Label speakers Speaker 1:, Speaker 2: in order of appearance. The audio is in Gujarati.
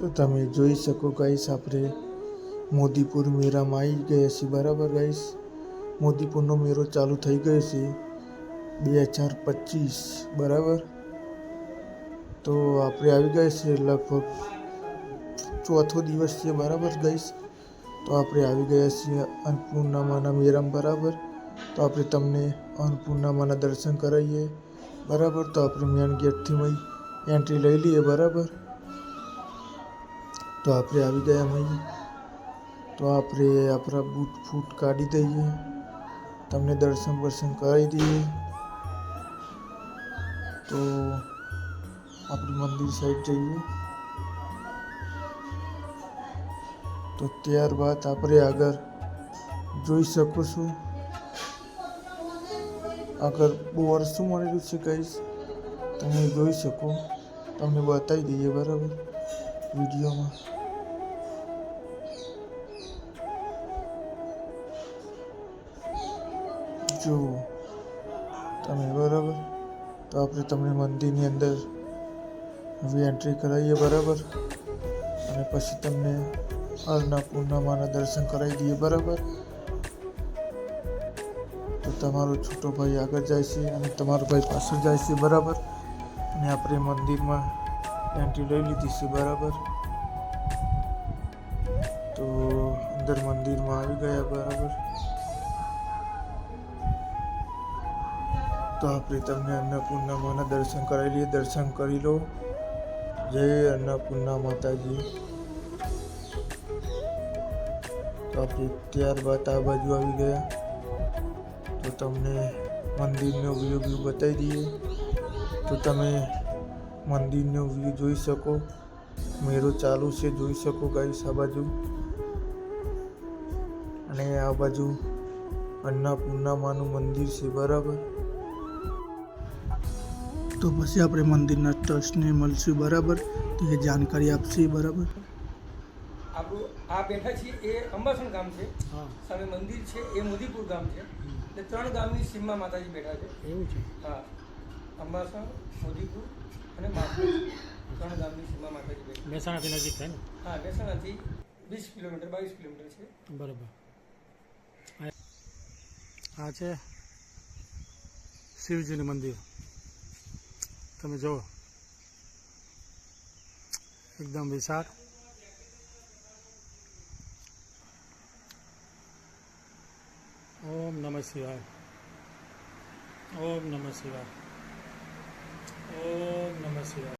Speaker 1: તો તમે જોઈ શકો ગાઈસ, આપણે મોદીપુર મેરામાં આવી ગયા છીએ. બરાબર ગાઈસ? મોદીપુરનો મેળો ચાલુ થઈ ગયો છે બે હજાર પચીસ. બરાબર? તો આપણે આવી ગયા છીએ લગભગ ચોથો દિવસ છે. બરાબર ગાઈસ? તો આપણે આવી ગયા છીએ અન્નપૂર્ણામાના મેરામ. બરાબર? તો આપણે તમને અન્નપૂર્ણામાના દર્શન કરાવીએ. બરાબર? તો આપણે મેન ગેટથી એન્ટ્રી લઈ લઈએ. બરાબર? તો આપણે આવી ગયા ભાઈ તો આપણે આપણા બૂટ ફૂટ કાઢી દઈએ. તમને દર્શન બર્શન કરાવી દઈએ. તો આપણી મંદિર સાઈડ જઈએ. તો ત્યારબાદ આપણે આગળ જોઈ શકો છો. આગળ બહુ વર્ષું મળેલું છે કહીશ તમે જોઈ શકો. તમને બતાવી દઈએ બરાબર. વિડીયોમાં જો, તમે બરાબર? તો આપણે તમને મંદિરની અંદર હવે એન્ટ્રી કરાવીએ બરાબર? અને પછી તમને અન્નપૂર્ણામાના દર્શન કરાવી દઈએ બરાબર? તો તમારો છોટો ભાઈ આગળ જાય છે અને તમારો ભાઈ પાછળ જાય છે બરાબર? અને આપણે મંદિરમાં એન્ટ્રી લઈ લીધી છે બરાબર તો અંદર મંદિરમાં આવી ગયા બરાબર તો આપણે તમને અન્નપૂર્ણામાના દર્શન કરાવી લઈએ દર્શન કરી લો જય અન્નપૂર્ણા માતાજી તો આપણે ત્યારબાદ આ બાજુ આવી ગયા તો તમને મંદિરનો વ્યૂ વ્યૂ બતાવી દઈએ તો તમે મંદિરનો વ્યૂ જોઈ શકો. મેળો ચાલુ છે જોઈ શકો ગાઈસ આ બાજુ. અને આ બાજુ અન્નપૂર્ણામાનું મંદિર છે બરાબર. તો પછી આપણે મંદિરના ટ્રસ્ટને મળશું બરાબર? તો એ જાણકારી આપશે બરાબર?
Speaker 2: આપણું આ બેઠા છીએ એ અંબાસણ ગામ છે. સામે મંદિર છે એ મોદીપુર ગામ છે. એટલે ત્રણ ગામની સીમમાં માતાજી બેઠા છે.
Speaker 3: એવું છે.
Speaker 2: હા. અંબાસણ મોદીપુર અને ત્રણ ગામની સીમમાં માતાજી
Speaker 3: મહેસાણાથી નજીક થાય ને?
Speaker 2: હા મહેસાણાથી વીસ કિલોમીટર બાવીસ કિલોમીટર છે.
Speaker 3: બરાબર. આ છે શિવજીનું મંદિર. તમે જુઓ. એકદમ વિશાળ. ઓમ નમઃ શિવાય. ઓમ નમઃ શિવાય. ઓમ નમઃ શિવાય